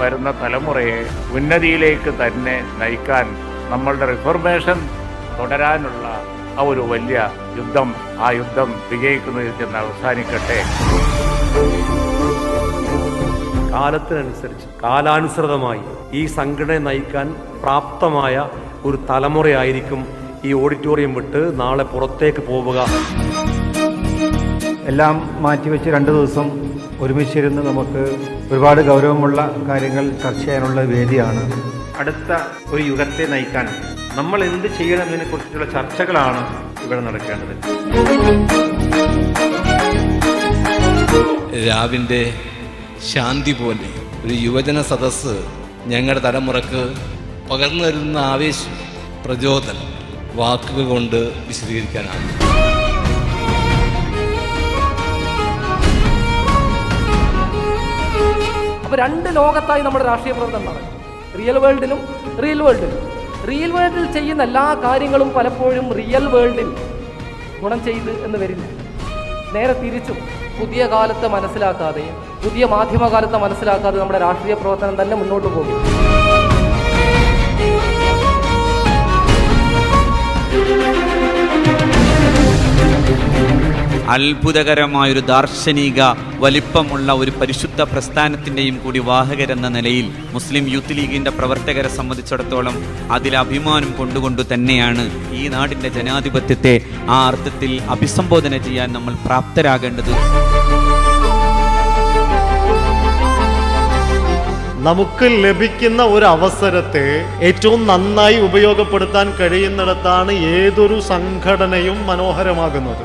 വരുന്ന തലമുറയെ ഉന്നതിയിലേക്ക് തന്നെ നയിക്കാൻ നമ്മളുടെ റിഫർമേഷൻ തുടരാനുള്ള ആ ഒരു വലിയ യുദ്ധം ആ യുദ്ധം വിജയിക്കുന്നതിൽ ചെന്ന് അവസാനിക്കട്ടെ. കാലത്തിനനുസരിച്ച് കാലാനുസൃതമായി ഈ സംഘടനയെ നയിക്കാൻ പ്രാപ്തമായ ഒരു തലമുറയായിരിക്കും ഈ ഓഡിറ്റോറിയം വിട്ട് നാളെ പുറത്തേക്ക് പോവുക. എല്ലാം മാറ്റിവെച്ച് രണ്ട് ദിവസം ഒരുമിച്ചിരുന്ന് നമുക്ക് ഒരുപാട് ഗൗരവമുള്ള കാര്യങ്ങൾ ചർച്ച ചെയ്യാനുള്ള വേദിയാണ്. അടുത്ത ഒരു യുഗത്തെ നയിക്കാൻ നമ്മൾ എന്ത് ചെയ്യണം എന്നതിനെ കുറിച്ചുള്ള ചർച്ചകളാണ് ഇവിടെ നടക്കേണ്ടത്. രാവിന്റെ ശാന്തി പോലെ ഒരു യുവജന സദസ്സ് ഞങ്ങളുടെ തലമുറയ്ക്ക് പകർന്നു തരുന്ന ആവേശം പ്രചോദനം വാക്കുകൾ കൊണ്ട് വിശദീകരിക്കാനാണ്. അപ്പൊ രണ്ട് ലോകത്തായി നമ്മുടെ രാഷ്ട്രീയ പ്രവർത്തനം നടക്കും റിയൽ വേൾഡിലും റിയൽ വേൾഡിലും റിയൽ വേൾഡിൽ ചെയ്യുന്ന എല്ലാ കാര്യങ്ങളും പലപ്പോഴും റിയൽ വേൾഡിൽ ഗുണം ചെയ്ത് എന്ന് വരില്ല. നേരെ തിരിച്ചും പുതിയ കാലത്ത് മനസ്സിലാക്കാതെയും പുതിയ മാധ്യമകാലത്ത് മനസ്സിലാക്കാതെ നമ്മുടെ രാഷ്ട്രീയ പ്രവർത്തനം തന്നെ മുന്നോട്ട് പോകും. അത്ഭുതകരമായൊരു ദാർശനിക വലിപ്പമുള്ള ഒരു പരിശുദ്ധ പ്രസ്ഥാനത്തിന്റെയും കൂടി വാഹകരെന്ന നിലയിൽ മുസ്ലിം യൂത്ത് ലീഗിന്റെ പ്രവർത്തകരെ സംബന്ധിച്ചിടത്തോളം അതിൽ അഭിമാനം കൊണ്ടുകൊണ്ട് തന്നെയാണ് ഈ നാടിന്റെ ജനാധിപത്യത്തെ ആ അർത്ഥത്തിൽ അഭിസംബോധന ചെയ്യാൻ നമ്മൾ പ്രാപ്തരാകേണ്ടത്. നമുക്ക് ലഭിക്കുന്ന ഒരു അവസരത്തെ ഏറ്റവും നന്നായി ഉപയോഗപ്പെടുത്താൻ കഴിയുന്നിടത്താണ് ഏതൊരു സംഘടനയും മനോഹരമാകുന്നത്.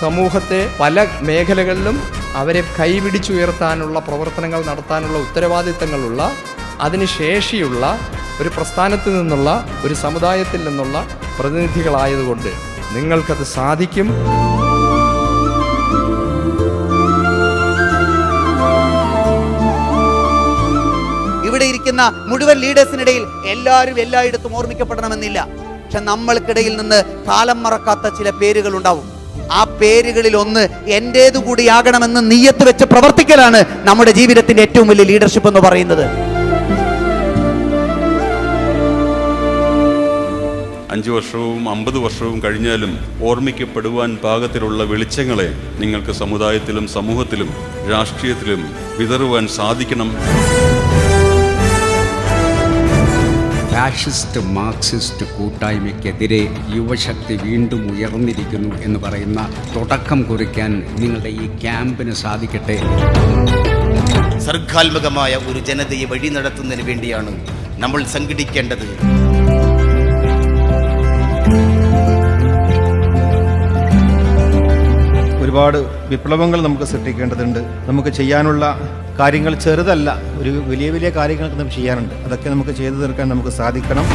സമൂഹത്തെ പല മേഖലകളിലും അവരെ കൈപിടിച്ചുയർത്താനുള്ള പ്രവർത്തനങ്ങൾ നടത്താനുള്ള ഉത്തരവാദിത്തങ്ങളുള്ള അതിന് ശേഷിയുള്ള ഒരു പ്രസ്ഥാനത്തിൽ നിന്നുള്ള ഒരു സമുദായത്തിൽ നിന്നുള്ള പ്രതിനിധികളായതുകൊണ്ട് നിങ്ങൾക്കത് സാധിക്കും. ഇവിടെ ഇരിക്കുന്ന മുഴുവൻ ലീഡേഴ്സിനിടയിൽ എല്ലാവരും എല്ലായിടത്തും ഓർമ്മിക്കപ്പെടണമെന്നില്ല. പക്ഷെ നമ്മൾക്കിടയിൽ നിന്ന് കാലം മറക്കാത്ത ചില പേരുകൾ ഉണ്ടാവും ആ പേരുകളിൽ ഒന്ന് എന്റേതു കൂടിയാകണമെന്ന് നീയത്ത് വെച്ച് പ്രവർത്തിക്കലാണ് നമ്മുടെ ജീവിതത്തിന്റെ ഏറ്റവും വലിയ ലീഡർഷിപ്പ് എന്ന് പറയുന്നത്. അഞ്ച് വർഷവും അമ്പത് വർഷവും കഴിഞ്ഞാലും ഓർമ്മിക്കപ്പെടുവാൻ പാകത്തിലുള്ള വെളിച്ചങ്ങളെ നിങ്ങൾക്ക് സമുദായത്തിലും സമൂഹത്തിലും രാഷ്ട്രീയത്തിലും വിതറുവാൻ സാധിക്കണം. ഫാഷിസ്റ്റ് മാർക്സിസ്റ്റ് കൂട്ടായ്മയ്ക്കെതിരെ യുവശക്തി വീണ്ടും ഉയർന്നിരിക്കുന്നു എന്ന് പറയുന്ന തുടക്കം കുറിക്കാൻ നിങ്ങളുടെ ഈ ക്യാമ്പിന് സാധിക്കട്ടെ. സർഗാത്മകമായ ഒരു ജനതയെ വഴി നടത്തുന്നതിന് വേണ്ടിയാണ് നമ്മൾ സംഘടിക്കേണ്ടത്. ഒരുപാട് വിപ്ലവങ്ങൾ നമുക്ക് സൃഷ്ടിക്കേണ്ടതുണ്ട്. നമുക്ക് ചെയ്യാനുള്ള കാര്യങ്ങൾ ചെറുതല്ല ഒരു വലിയ വലിയ കാര്യങ്ങൾ നമുക്ക് ചെയ്യാനുണ്ട്. അതൊക്കെ നമുക്ക് ചെയ്തു തീർക്കാൻ നമുക്ക് സാധിക്കണം.